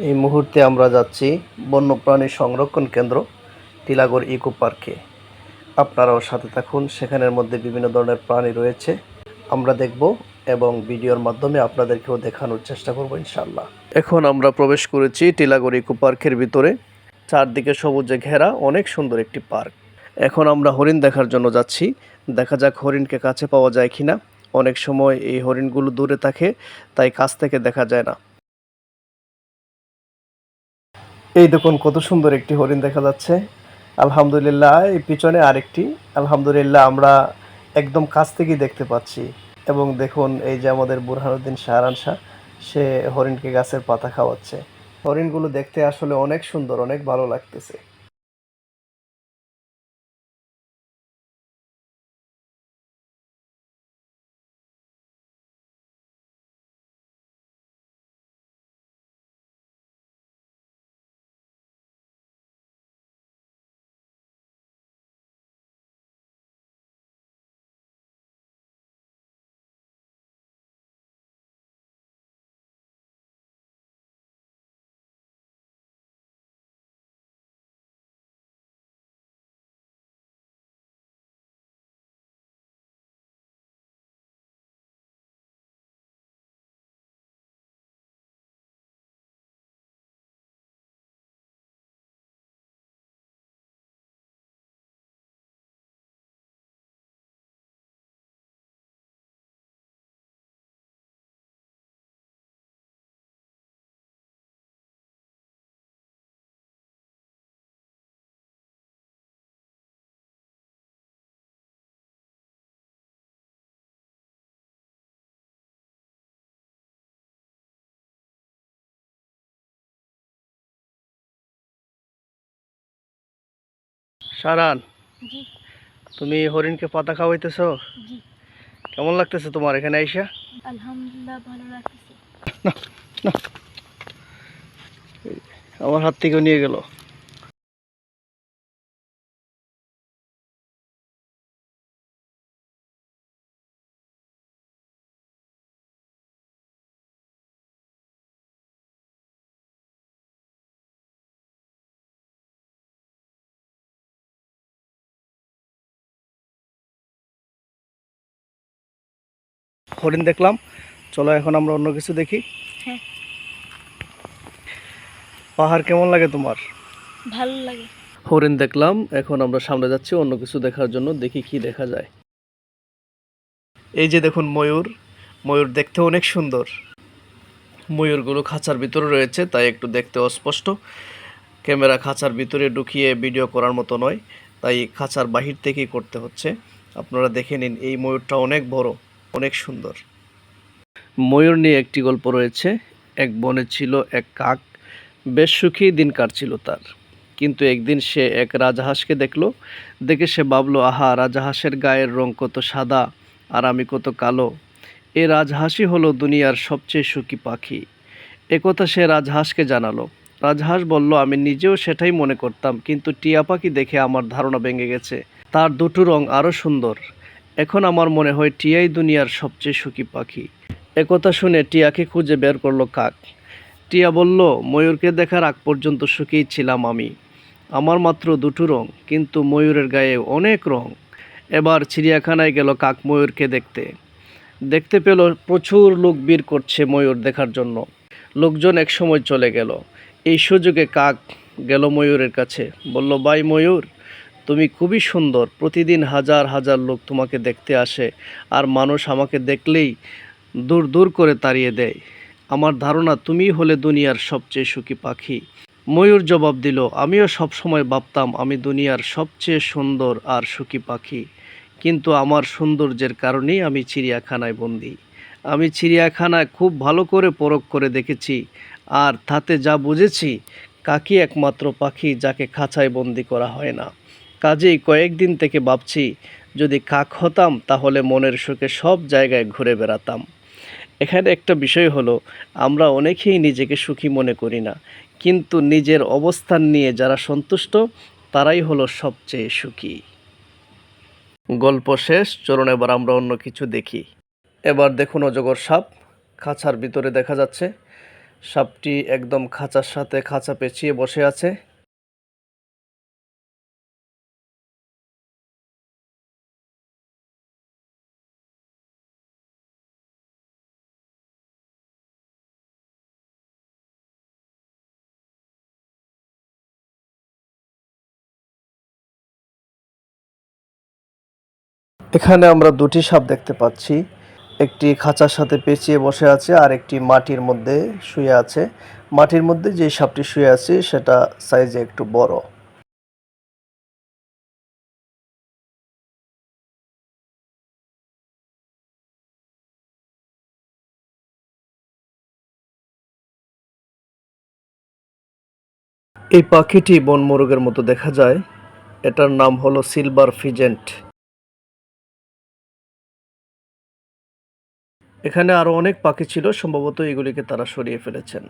এই মুহূর্তে আমরা যাচ্ছি বন্যপ্রাণী সংরক্ষণ কেন্দ্র টিলাগড় ইকো পার্কে। আপনারাও সাথে থাকুন, সেখানের মধ্যে বিভিন্ন ধরনের প্রাণী রয়েছে। আমরা দেখব এবং ভিডিওর মাধ্যমে আপনাদেরকেও দেখানোর চেষ্টা করব ইনশাল্লাহ এখন আমরা প্রবেশ করেছি টিলাগড় ইকো পার্কের ভিতরে। চারদিকে সবুজে ঘেরা, অনেক সুন্দর একটি পার্ক। এখন আমরা হরিণ দেখার জন্য যাচ্ছি। দেখা যাক হরিণকে কাছে পাওয়া যায় কিনা। অনেক সময় এই হরিণগুলো দূরে থাকে, তাই কাছ থেকে দেখা যায় না। এই দেখুন, কত সুন্দর একটি হরিণ দেখা যাচ্ছে। আলহামদুলিল্লাহ, এই পিছনে আরেকটি। আলহামদুলিল্লাহ, আমরা একদম কাছ থেকেই দেখতে পাচ্ছি। এবং দেখুন, এই যে আমাদের বুরহানুদ্দিন শাহরান শাহ, সে হরিণকে গাছের পাতা খাওয়াচ্ছে। হরিণগুলো দেখতে আসলে অনেক সুন্দর, অনেক ভালো লাগতেছে। জি। তুমি হরিণকে পাতা খাওয়াইতেছ কেমন লাগতেছে তোমার এখানে আইসা? আলহামদুলিল্লাহ ভালো লাগতেছে। আমার হাত থেকে নিয়ে গেল। হরিণ দেখলাম। চলো এখন আমরা অন্য কিছু দেখি। হ্যাঁ। পাহাড় কেমন লাগে তোমার? ভালো লাগে। হরিণ দেখলাম এখন আমরা সামনে যাচ্ছি অন্য কিছু দেখার জন্য দেখি কি দেখা যায়। এই যে দেখুন ময়ূর ময়ূর দেখতে অনেক সুন্দর। ময়ূরগুলো খাঁচার ভিতরে রয়েছে তাই একটু দেখতে অস্পষ্ট। ক্যামেরা খাঁচার ভিতরে ঢুকিয়ে ভিডিও করার মতো নয় তাই খাঁচার বাহির থেকেই করতে হচ্ছে। আপনারা দেখে নিন এই ময়ূরটা অনেক বড়। অনেক সুন্দর। ময়ূর নিয়ে একটি গল্প রয়েছে, এক বনে ছিল এক কাক, বেশ সুখী দিন কাটছিল তার। কিন্তু একদিন সে এক রাজহাঁসকে দেখল, দেখে সে ভাবলো, আহা, রাজহাঁসের গায়ের রং কত সাদা আর আমি কত কালো। এ রাজহাঁসই হলো দুনিয়ার সবচেয়ে সুখী পাখি। একথা সে রাজহাঁসকে জানালো। রাজহাঁস বলল, আমি নিজেও সেটাই মনে করতাম, কিন্তু টিয়া পাখি দেখে আমার ধারণা ভেঙে গেছে। তার দুটো রং আরও সুন্দর। এখন আমার মনে হয় টিয়াই দুনিয়ার সবচেয়ে সুখী পাখি। একথা শুনে টিয়াকে খুঁজে বের করল কাক। টিয়া বলল, ময়ূরকে দেখার আগ পর্যন্ত সুখেই ছিলাম আমি। আমার মাত্র দুটো রং, কিন্তু ময়ূরের গায়ে অনেক রং। এবার চিড়িয়াখানায় গেল কাক ময়ূরকে দেখতে। দেখতে পেল প্রচুর লোক বীর করছে ময়ূর দেখার জন্য। লোকজন এক সময় চলে গেল। এই সুযোগে কাক গেল ময়ূরের কাছে। বলল, ভাই ময়ূর তুমি খুবই সুন্দর। প্রতিদিন হাজার হাজার লোক তোমাকে দেখতে আসে আর মানুষ আমাকে দেখলেই দূর দূর করে তাড়িয়ে দেয়। আমার ধারণা তুমিই হলে দুনিয়ার সবচেয়ে সুখী পাখি। ময়ূর জবাব দিল, আমিও সবসময় ভাবতাম আমি দুনিয়ার সবচেয়ে সুন্দর আর সুখী পাখি। কিন্তু আমার সৌন্দর্যের কারণেই আমি চিড়িয়াখানায় বন্দি। আমি চিড়িয়াখানায় খুব ভালো করে পরখ করে দেখেছি আর তাতে যা বুঝেছি, কাকি একমাত্র পাখি যাকে খাঁচায় বন্দি করা হয় না। কাজেই কয়েকদিন থেকে ভাবছি, যদি কাক হতাম তাহলে মনের সুখে সব জায়গায় ঘুরে বেড়াতাম। এখানে একটা বিষয় হলো, আমরা অনেকেই নিজেকে সুখী মনে করি না, কিন্তু নিজের অবস্থান নিয়ে যারা সন্তুষ্ট, তারাই হলো সবচেয়ে সুখী। গল্প শেষ, চলুন এবার আমরা অন্য কিছু দেখি। এবার দেখুন অজগর সাপ, খাঁচার ভিতরে দেখা যাচ্ছে। সাপটি একদম খাঁচার সাথে খাঁচা পেঁচিয়ে বসে আছে। এখানে আমরা দুটি সাপ দেখতে পাচ্ছি। একটি খাঁচার সাথে পেঁচিয়ে বসে আছে আর একটি মাটির মধ্যে শুয়ে আছে। মাটির মধ্যে যে সাপটি শুয়ে আছে, সেটা সাইজে একটু বড়। এই পাখিটি বনমোরগের মতো দেখা যায়। এটার নাম হলো সিলভার ফিজেন্ট। এখানে আরও অনেক পাখি ছিল সম্ভবত এগুলিকে তারা সরিয়ে ফেলেছেন।